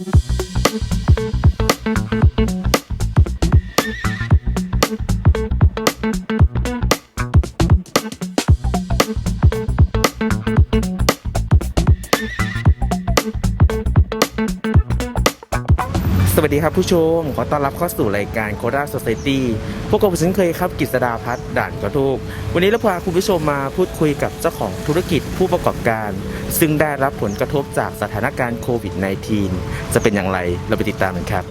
ส วัสดีครับผู้ชม ขอต้อนรับเข้าสู่รายการโคราช s ซ c i ตี้พวกเราเช่นเคยครับกิษดาพัฒน์ด่านกระทูกวันนี้เราพาคุณผู้ชมมาพูดคุยกับเจ้าของธุรกิจผู้ประกอบการ ซึ่งได้รับผลกระทบจากสถานการณ์โควิด -19 จะเป็นอย่างไรเราไปติดตามกันครับ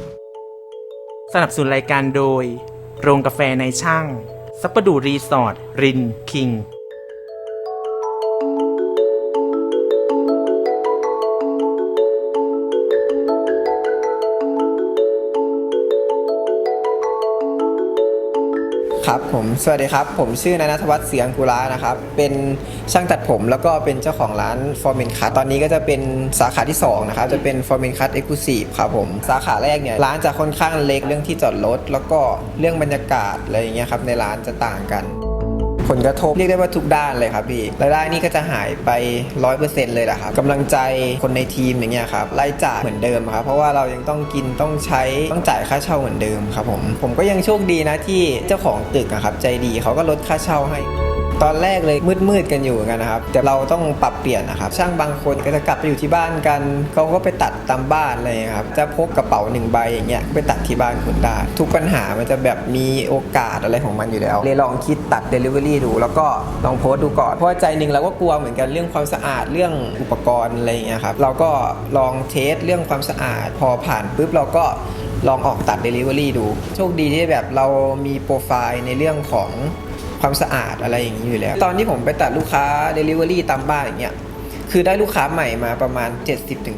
สนับสนุนรายการโดย โรงกาแฟในช่างซัปปะดูรีสอร์ทรินคิง ครับผมสวัสดีครับ ผมชื่อนายนัทวัฒน์เสียงกุลานะครับ เป็นช่างตัดผมแล้วก็เป็นเจ้าของร้าน f o r m e n Cut ตอนนี้ก็จะเป็นสาขาที่ 2 นะครับ จะเป็น f o r m e n Cut Exclusive ครับผม สาขาแรกเนี่ย ร้านจะค่อนข้างเล็กเรื่องที่จอดรถ แล้วก็เรื่องบรรยากาศอะไรอย่างเงี้ยครับ ในร้านจะต่างกัน ผลกระทบเรียกได้ว่าทุกด้านเลยครับพี่รายได้นี่ก็จะหายไปร้อยเปอร์เซ็นต์เลยแหละครับกำลังใจคนในทีมอย่างเงี้ยครับรายจ่ายเหมือนเดิมครับเพราะว่าเรายังต้องกินต้องใช้ต้องจ่ายค่าเช่าเหมือนเดิมครับผมผมก็ยังโชคดีนะที่เจ้าของตึกอะครับใจดีเขาก็ลดค่าเช่าให้ ตอนแรกเลยมืดๆกันอยู่กันนะครับ แต่เราต้องปรับเปลี่ยนนะครับช่างบางคนก็จะกลับไปอยู่ที่บ้านกันเขาก็ไปตัดตามบ้านอะไรอย่างเลยครับจะพกกระเป๋าหนึ่งใบอย่างเงี้ยไปตัดที่บ้านคุณได้ทุกปัญหามันจะแบบมีโอกาสอะไรของมันอยู่แล้วเลยลองคิดตัด Delivery ดู แล้วก็ลองโพสต์ดูก่อนเพราะใจหนึ่งเราก็กลัวเหมือนกันเรื่องความสะอาดเรื่องอุปกรณ์อะไรอย่างเงี้ยครับเราก็ลองเทสเรื่องความสะอาด พอผ่านปุ๊บเราก็ลองออกตัด Delivery ดู โชคดีที่แบบเรามีโปรไฟล์ในเรื่องของ ความสะอาดอะไรอย่างนี้อยู่แล้ว ตอนที่ผมไปตัดลูกค้า Delivery ตามบ้านอย่างเงี้ยคือได้ลูกค้าใหม่มาประมาณ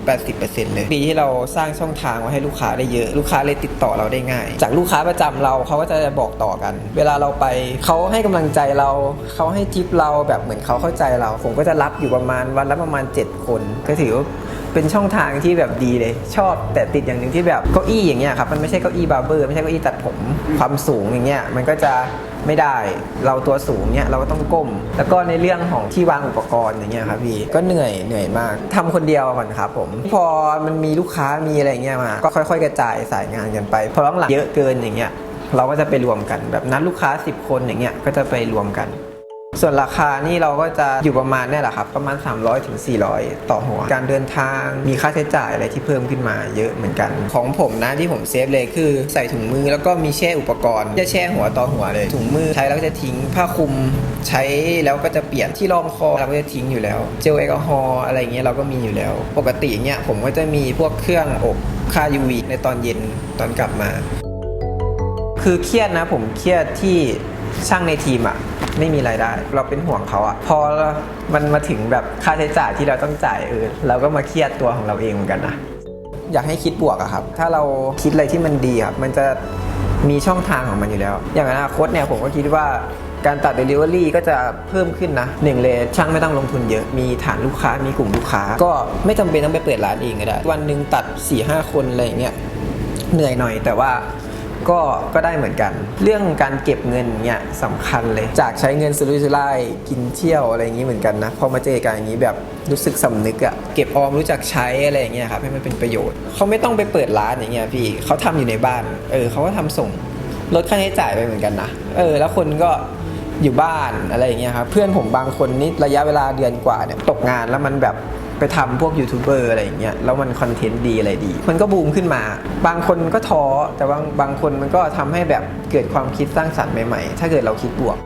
70-80%เลยปีที่เราสร้างช่องทางไว้ให้ลูกค้าได้เยอะ ลูกค้าเลยติดต่อเราได้ง่าย จากลูกค้าประจำเราเขาก็จะบอกต่อกัน เวลาเราไปเขาให้กำลังใจเราเขาให้ทิปเราแบบเหมือนเขาเข้าใจเรา ผมก็จะรับอยู่ประมาณวันละประมาณ 7 คนก็ถือว่า เป็นช่องทางที่แบบดีเลย ชอบแต่ติดอย่างหนึ่งที่แบบเก้าอี้อย่างเงี้ยครับมันไม่ใช่เก้าอี้บาร์เบอร์ไม่ใช่เก้าอี้ตัดผมความสูงอย่างเงี้ยมันก็จะไม่ได้เราตัวสูงเนี่ยเราก็ต้องก้ม แล้วก็ในเรื่องของที่วางอุปกรณ์อย่างเงี้ยครับพี่ก็เหนื่อยเหนื่อยมากทำคนเดียวก่อนครับผม พอมันมีลูกค้ามีอะไรเงี้ยมา ก็ค่อย ๆ กระจายสายงานกันไปพอหลังเยอะเกินอย่างเงี้ยเราก็จะไปรวมกันแบบนัดลูกค้า 10 คนอย่างเงี้ยก็จะไปรวมกัน ส่วนราคานี่เราก็จะอยู่ประมาณเนี่ยแหละครับ ประมาณ 300ถึง400 ต่อหัว การเดินทางมีค่าใช้จ่ายอะไรที่เพิ่มขึ้นมาเยอะเหมือนกัน ของผมนะที่ผมเซฟเลยคือใส่ถุงมือแล้วก็มีแช่อุปกรณ์ จะแช่หัวต่อหัวเลย ถุงมือใช้แล้วก็จะทิ้งผ้าคลุมใช้แล้วก็จะเปลี่ยนที่รองคอเราก็จะทิ้งอยู่แล้ว เจลแอลกอฮอล์อะไรเงี้ยเราก็มีอยู่แล้ว ปกติเนี่ยผมก็จะมีพวกเครื่องอบค่า UV ในตอนเย็นตอนกลับมา คือเครียดนะผมเครียดที่ช่างในทีมอะ ไม่มีรายได้ เราเป็นห่วงเขาอะพอมันมาถึงแบบค่าใช้จ่ายที่เราต้องจ่ายเออเราก็มาเครียดตัวของเราเองเหมือนกันนะอยากให้คิดบวกอะครับ ถ้าเราคิดอะไรที่มันดีครับ มันจะมีช่องทางของมันอยู่แล้ว อย่างอนาคตเนี่ยผมก็คิดว่าการตัด Delivery ก็จะเพิ่มขึ้นนะหนึ่งเลยช่างไม่ต้องลงทุนเยอะ มีฐานลูกค้า มีกลุ่มลูกค้า ก็ไม่จำเป็นต้องไปเปิดร้านเองก็ได้ วันหนึ่งตัด4ี่ห้าคนอะไรอย่างเงี้ย เหนื่อยหน่อยแต่ว่า ก็ก็ได้เหมือนกัน เรื่องการเก็บเงินเนี่ยสำคัญเลย จากใช้เงินสุรุ่ยสุร่ายกินเที่ยวอะไรอย่างนี้เหมือนกันนะพอมาเจอการอย่างนี้แบบรู้สึกสำนึกอะเก็บออมรู้จักใช้อะไรอย่างเงี้ยครับให้มันเป็นประโยชน์เขาไม่ต้องไปเปิดร้านอย่างเงี้ยพี่เขาทำอยู่ในบ้านเออเขาก็ทำส่งลดค่าใช้จ่ายไปเหมือนกันนะเออ แล้วคนก็อยู่บ้านอะไรอย่างเงี้ยครับเพื่อนผมบางคนนี่ระยะเวลาเดือนกว่าเนี่ยตกงานแล้วมันแบบ ไปทำพวกยูทูบเบอร์อะไรอย่างเงี้ยแล้วมันคอนเทนต์ดีอะไรดี มันก็บูมขึ้นมา บางคนก็ท้อแต่บางบางคนมันก็ทำให้แบบเกิดความคิดสร้างสรรค์ใหม่ๆ ถ้าเกิดเราคิดบวก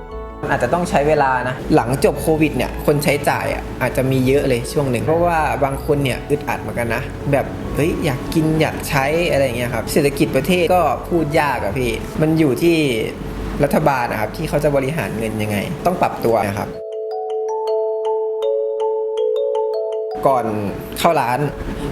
มันอาจจะต้องใช้เวลานะ หลังจบโควิดเนี่ย คนใช้จ่ายอะอาจจะมีเยอะเลยช่วงหนึ่ง เพราะว่าบางคนเนี่ยอึดอัดเหมือนกันนะ แบบเฮ้ยอยากกินอยากใช้อะไรอย่างเงี้ยครับ เศรษฐกิจประเทศก็พูดยากอะพี่ มันอยู่ที่รัฐบาลนะครับที่เขาจะบริหารเงินยังไง ต้องปรับตัวนะครับ ก่อนเข้าร้าน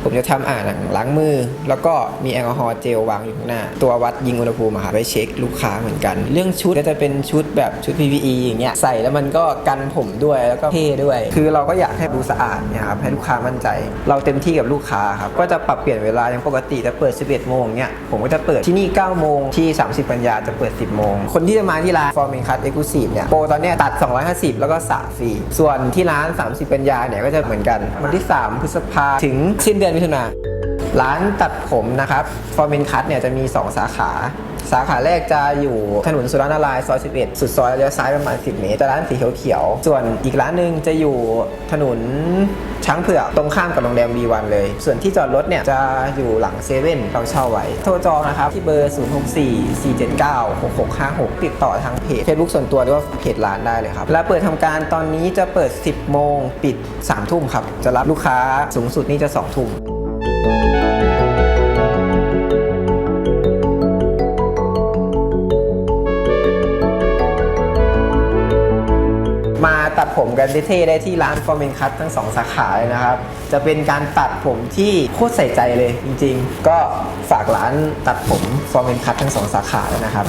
ผมจะทำอ่างล้างมือ แล้วก็มีแอลกอฮอล์เจลวางอยู่ข้างหน้า ตัววัดยิงอุณหภูมิอะครับไว้เช็คลูกค้าเหมือนกัน เรื่องชุดก็จะเป็นชุดแบบชุด PPE อย่างเงี้ยใส่แล้วมันก็กันผมด้วยแล้วก็เท่ด้วย คือเราก็อยากให้ดูสะอาดเนี่ยครับให้ลูกค้ามั่นใจ เราเต็มที่กับลูกค้าครับก็จะปรับเปลี่ยนเวลาอย่างปกติจะเปิด 11 โมงเนี่ยผมก็จะเปิดที่นี่ 9 โมงที่ 30 ปัญญาจะเปิด 10 โมง คนที่จะมาที่ร้าน f o r m i n Cut Exclusive เนี่ยโปรตอนเนี้ยตัด 250 แล้วก็สระฟรีส่วนที่ร้าน 30 ปัญญาเนี่ยก็จะเหมือนกันวันที่3 พฤษภาถึงสิ้นเดือนมิถุนา ร้านตัดผมนะครับฟอร์เมนคัตเนี่ยจะมี 2 สาขา สาขาแรกจะอยู่ถนนสุรนารายซอย 11 สุดซอยเลี้ยวซ้ายประมาณ 10 เมตรจะร้านสีเขียวๆ ส่วนอีกร้านหนึ่งจะอยู่ถนนช้างเผือกตรงข้ามกับโรงแรม B1 เลย ส่วนที่จอดรถเนี่ยจะอยู่หลังเซเว่นเราเช่าไว้ โทรจองนะครับ ที่เบอร์ 0644796656 ติดต่อทางเพจ Facebook ส่วนตัวหรือว่าเพจร้านได้เลยครับ และเปิดทำการตอนนี้จะเปิด 10 โมง ปิด 3 ทุ่มครับ จะรับลูกค้าสูงสุดนี่จะ 2 ทุ่ม ตัดผมกันเท่ๆได้ที่ร้านฟอร์เมนคัตทั้งสองสาขาเลยนะครับ จะเป็นการตัดผมที่โคตรใส่ใจเลยจริง ๆ ก็ฝากร้านตัดผมฟอร์เมนคัตทั้งสองสาขาเลยนะครับ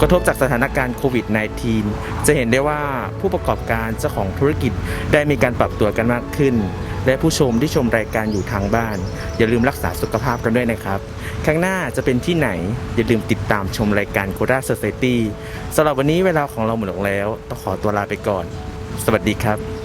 กระทบจากสถานการณ์โควิด -19 จะเห็นได้ว่าผู้ประกอบการเจ้าของธุรกิจได้มีการปรับตัวกันมากขึ้น และผู้ชมที่ชมรายการอยู่ทางบ้าน อย่าลืมรักษาสุขภาพกันด้วยนะครับครั้งหน้าจะเป็นที่ไหน อย่าลืมติดตามชมรายการโคราช Society สำหรับวันนี้เวลาของเราหมดลงแล้ว ต้องขอตัวลาไปก่อน สวัสดีครับ